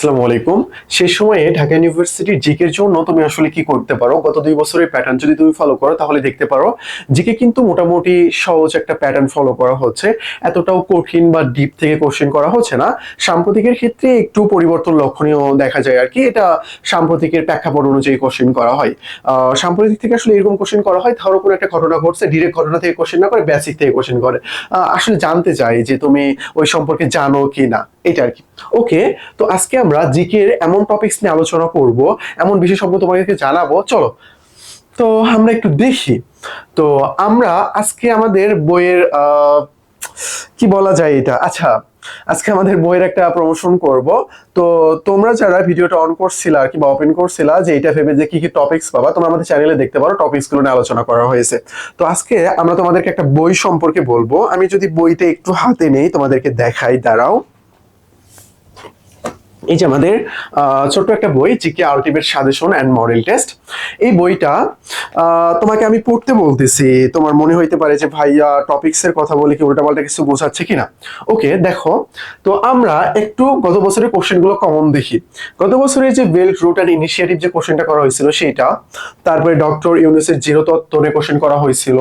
আসসালামু আলাইকুম। সেই সময়ে ঢাকা ইউনিভার্সিটির জিকের জন্য তুমি আসলে কি করতে পারো? গত দুই বছরের প্যাটার্ন যদি তুমি ফলো করো, তাহলে দেখতে পারো জিকে কিন্তু মোটামুটি সহজ একটা প্যাটার্ন ফলো করা হচ্ছে। এতটাও কঠিন বা ডিপ থেকে কোশ্চেন করা হচ্ছে না। সাম্প্রতিকের ক্ষেত্রে একটু পরিবর্তন লক্ষণীয় দেখা যায় আর কি। এটা সাম্প্রতিকের প্রেক্ষাপট অনুযায়ী কোশ্চেন করা হয়। সাম্প্রতিক থেকে আসলে এরকম কোশ্চেন করা হয় ধরো কোনো একটা ঘটনা ঘটছে ডিরেক্ট ঘটনা থেকে কোশ্চেন না করে বেসিক থেকে কোশ্চেন করে। আসলে জানতে চাই যে তুমি ওই সম্পর্কে জানো কি না এটা আর কি। ওকে তো আজকে আমরা জিকের এমন টপিকস নিয়ে আলোচনা করব, এমন সম্পর্কে তোমাদেরকে জানাব। চলো, তো আমরা একটু দেখি। তো আমরা আজকে আমাদের বইয়ের কি বলা যায় এটা? আচ্ছা আজকে আমাদের বইয়ের একটা প্রমোশন করব। তো তোমরা যারা ভিডিওটা অন করছিলা কিংবা ওপেন করছিলা যে এটা ভেবে যে কি কি টপিকস পাবা, তোমরা আমাদের চ্যানেলে দেখতে পারো টপিকসগুলো নিয়ে আলোচনা করা হয়েছে। তো আজকে আমরা তোমাদেরকে একটা বই সম্পর্কে বলব। আমি যদি বইটা একটু হাতে নেই, তোমাদেরকে দেখাই, দাঁড়াও। এই যে আমাদের ছোট্ট একটা বই GK ultimate suggestion and model test এই বইটা তোমাকে আমি পড়তে বলতেছি। তোমার মনে হইতে পারে যে, ভাইয়া টপিকস এর কথা বলে কি উল্টাপাল্টা কিছু বোঝাচ্ছে কিনা? ওকে, দেখো, তো আমরা একটু গত বছরের কোশ্চেনগুলো কমন দেখি। গত বছরে যে বেল্ট রুট অ্যান্ড ইনিশিয়েটিভ যে কোশ্চেনটা করা হয়েছিল, সেইটা, তারপরে ডক্টর ইউনুসের জিরো তত্ত্ব কোশ্চেন করা হয়েছিল,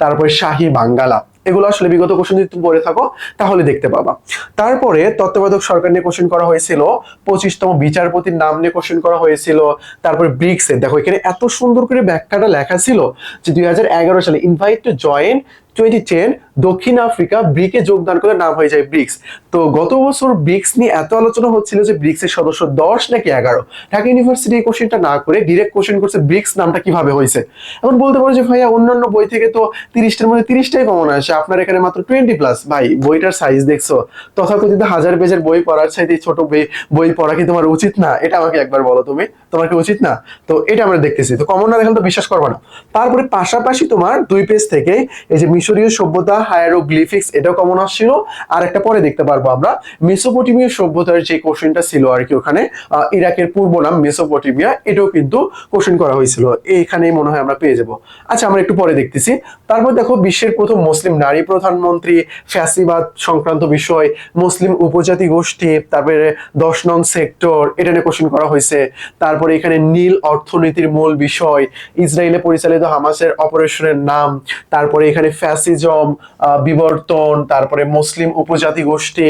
তারপরে শাহী বাঙ্গালা এগুলো আসলে বিগত কোশ্চেন যদি তুমি পড়ে থাকো, তাহলে দেখতে পাবা। তারপরে তত্ত্বাবধায়ক সরকার নিয়ে কোশ্চেন করা হয়েছিল, পঁচিশতম বিচারপতির নাম নিয়ে কোশ্চেন করা হয়েছিল, তারপরে ব্রিক্সের দেখো, এখানে এত সুন্দর করে ব্যাখ্যাটা লেখা ছিল যে দুই হাজার এগারো সালে invite to join twenty ten দক্ষিণ আফ্রিকা ব্রিকে যোগদান করে নাম হয়ে যায় ব্রিক্স তো গত বছর ব্রিক্স নিয়ে এত আলোচনা হচ্ছিল যে ব্রিক্সের সদস্য দশ নাকি এগারো। ঢাকা ইউনিভার্সিটি এই কোশ্চেনটা না করে ডিরেক্ট কোশ্চেন করছে ব্রিক্স নামটা কীভাবে হয়েছে। এখন বলতে পারো যে ভাইয়া অন্যান্য বই থেকে তো তিরিশটার মধ্যে তিরিশটাই কমন আসে। আপনার এখানে মাত্র টোয়েন্টি প্লাস ভাই, বইটার সাইজ দেখছ? তথাকথিত হাজার পেজের বই পড়ার চাইতে ছোট বই বই পড়া কি তোমার উচিত না? এটা আমাকে একবার বলো তুমি। তোমার কি উচিত না? তো এটা আমরা দেখতেছি। তো কমন না দেখলে তো বিশ্বাস করব না। তারপরে পাশাপাশি তোমার দুই পেজ থেকে এই যে মিশরীয় সভ্যতা, হায়ারোগ্লিফিক্স, এটাও কমন আসছিল। আর একটা পরে দেখতে পারব আমরা। মেসোপটেমিয়া সভ্যতার যে কোশ্চেনটা ছিল আর কি ওখানে ইরাকের পূর্ব নাম মেসোপটেমিয়া, এটাও কিন্তু কোশ্চেন করা হয়েছিল। এইখানেই মনে হয় আমরা পেয়ে যাব। আচ্ছা আমরা একটু পরে দেখতেছি। তারপর দেখো, বিশ্বের প্রথম মুসলিম নারী প্রধানমন্ত্রী, ফ্যাসিবাদ সংক্রান্ত বিষয়, মুসলিম উপজাতি গোষ্ঠী, তারপরে দশ নং সেক্টর, এটা নিয়ে কোশ্চেন করা হয়েছে। তারপরে এখানে নীল অর্থনীতির মূল বিষয়, ইসরায়েলে পরিচালিত হামাসের অপারেশনের নাম, তারপরে এখানে ফ্যাসিজম বিবর্তন, তারপরে মুসলিম উপজাতি গোষ্ঠী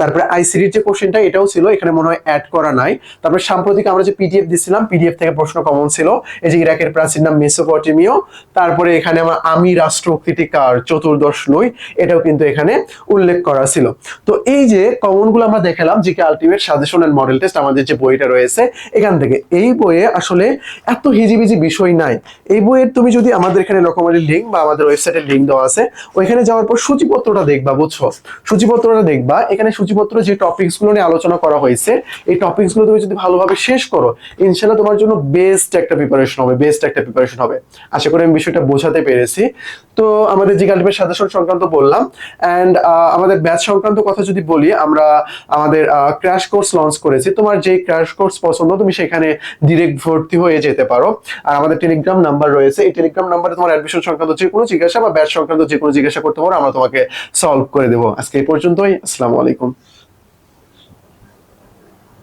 তারপরে আইসিডির যে কোশ্চেনটা এটাও ছিল, এখানে মনে হয় অ্যাড করা নাই। তারপরে সাম্প্রতিক আমরা যে পিডিএফ দিছিলাম পিডিএফ থেকে প্রশ্ন কমন ছিল, এই যে ইরাকের প্রাচীন নাম মেসোপটেমিও তারপরে এখানে আমার আমি রাষ্ট্রকৃতি কার চতুর্দশ নই, এটাও কিন্তু এখানে উল্লেখ করা ছিল। তো এই যে কমনগুলো আমরা দেখালাম যে কি ultimate suggestion and model test আমাদের যে বইটা রয়েছে, এখান থেকে। এই বইয়ে আসলে এত হিজিবিজি বিষয় নাই। এই বইয়ের তুমি যদি আমাদের এখানে রকমারি লিঙ্ক বা আমাদের ওয়েবসাইটের লিঙ্ক দেওয়া আছে। ওইখানে যাওয়ার পর সূচিপত্রটা দেখবা, বুঝছ? সূচিপত্রটা দেখবা। এখানে সূচিপত্র যে টপিকসগুলো নিয়ে আলোচনা করা হয়েছে, এই টপিকসগুলো তুমি যদি ভালোভাবে শেষ করো ইনশাল্লাহ তোমার জন্য বেস্ট একটা প্রিপারেশন হবে বেস্ট একটা প্রিপারেশন হবে। আশা করি আমি বিষয়টা বোঝাতে পেরেছি। তো আমাদের যে গাল্টিমেট সাজেশন সংক্রান্ত বললাম অ্যান্ড আমাদের ব্যাচ সংক্রান্ত কথা যদি বলি, আমরা আমাদের ক্র্যাশ কোর্স লঞ্চ করেছি। তোমার যে ক্র্যাশ কোর্স পছন্দ, তুমি সেখানে ডিরেক্ট ভর্তি হয়ে যেতে পারো। আর আমাদের টেলিগ্রাম নাম্বার রয়েছে। এই টেলিগ্রাম নাম্বারে তোমার অ্যাডমিশন সংক্রান্ত যে কোনো জিজ্ঞাসা বা ব্যাচ সংক্রান্ত যে কোনো জিজ্ঞাসা করতে পারো, আমরা তোমাকে সলভ করে দেবো। আজকে এই পর্যন্তই, আসসালামু আলাইকুম।